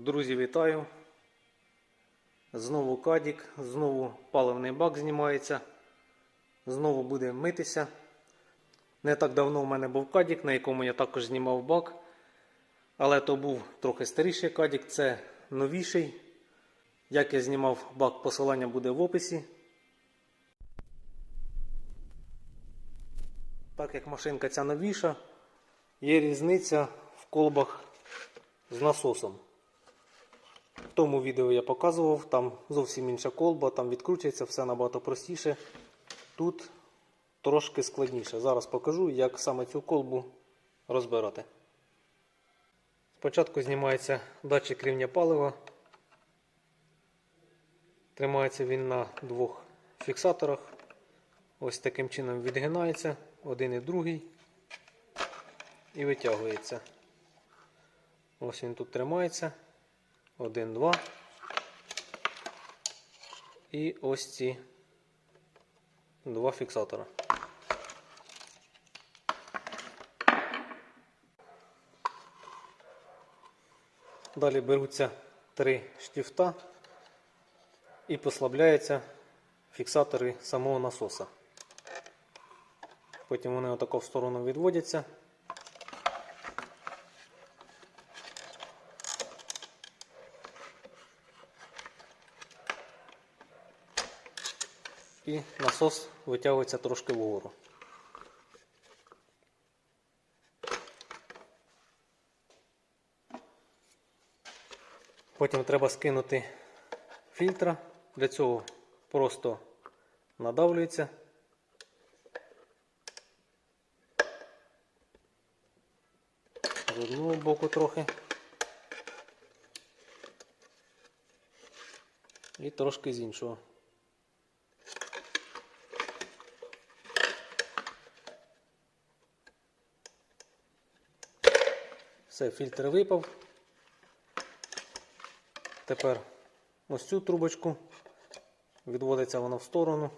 Друзі, вітаю! Знову кадік, знову паливний бак знімається. Знову буде митися. Не так давно в мене був кадік, на якому я також знімав бак. Але то був трохи старіший кадік, це новіший. Як я знімав бак, посилання буде в описі. Так як машинка ця новіша, є різниця в колбах з насосом. В тому відео я показував, там зовсім інша колба, там відкручується все набагато простіше. Тут трошки складніше. Зараз покажу, як саме цю колбу розбирати. Спочатку знімається датчик рівня палива. Тримається він на двох фіксаторах. Ось таким чином відгинається один і другий і витягується. Ось він тут тримається. Один, два. І ось ці два фіксатора. Далі беруться три штифта і послабляються фіксатори самого насоса. Потім вони отако в сторону відводяться. І насос витягується трошки вгору. Потім треба скинути фільтра. Для цього просто надавлюється. З одного боку трохи. І трошки з іншого. Все, фільтр випав. Тепер ось цю трубочку. Відводиться вона в сторону.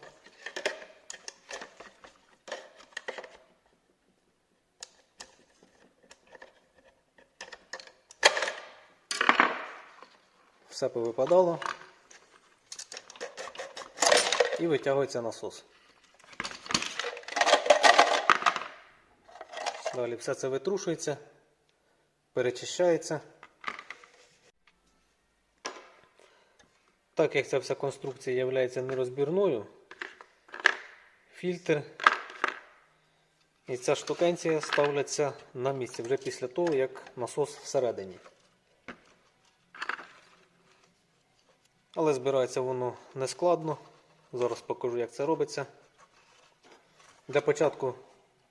Все повипадало. І витягується насос. Далі все це витрушується, перечищається. Так як ця вся конструкція є нерозбірною, фільтр і ця штукенція ставляться на місці вже після того, як насос всередині. Але збирається воно нескладно. Зараз покажу, як це робиться. Для початку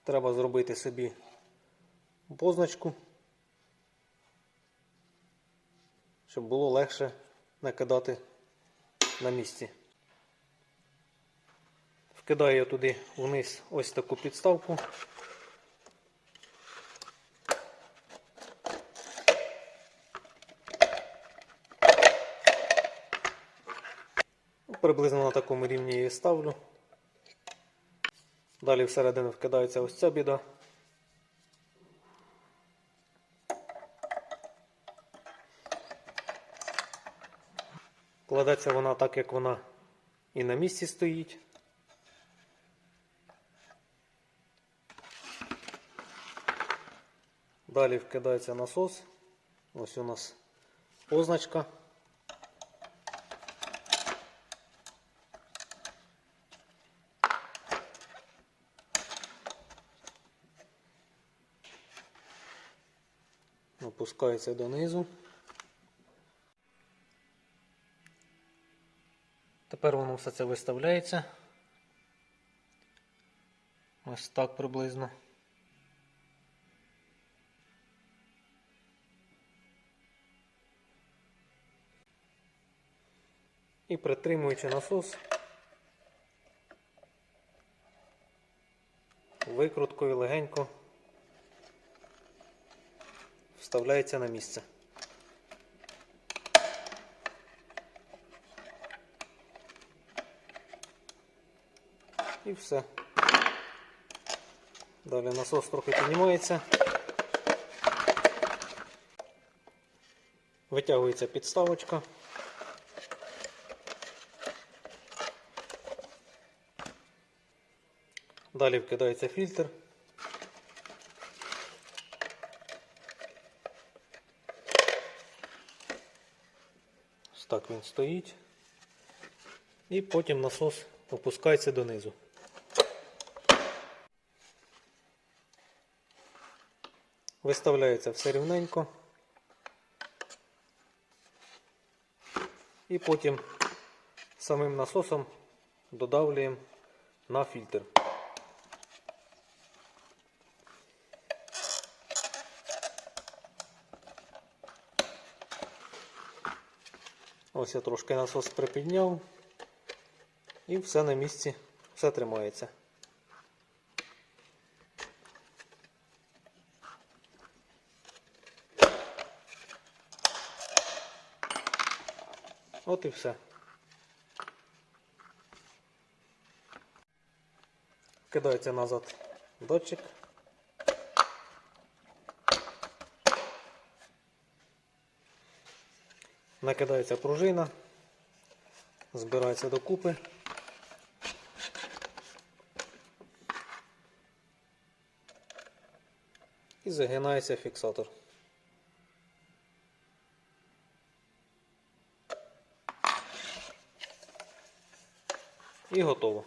треба зробити собі позначку, щоб було легше накидати на місці. Вкидаю я туди вниз ось таку підставку. Приблизно на такому рівні її ставлю. Далі всередину вкидається ось ця біда. Кладеться вона так, як вона і на місці стоїть. Далі вкидається насос. Ось у нас позначка. Опускається донизу. Тепер воно все це виставляється. Ось так приблизно. І притримуючи насос, викруткою легенько вставляється на місце. І все. Далі насос трохи піднімається. Витягується підставочка. Далі вкидається фільтр. Ось так він стоїть. І потім насос опускається донизу. Виставляється все рівненько. І потім самим насосом додавлюємо на фільтр. Ось я трошки насос припідняв і все на місці, все тримається. От і все. Кидається назад датчик. Накидається пружина, збирається докупи. І загинається фіксатор. І готово.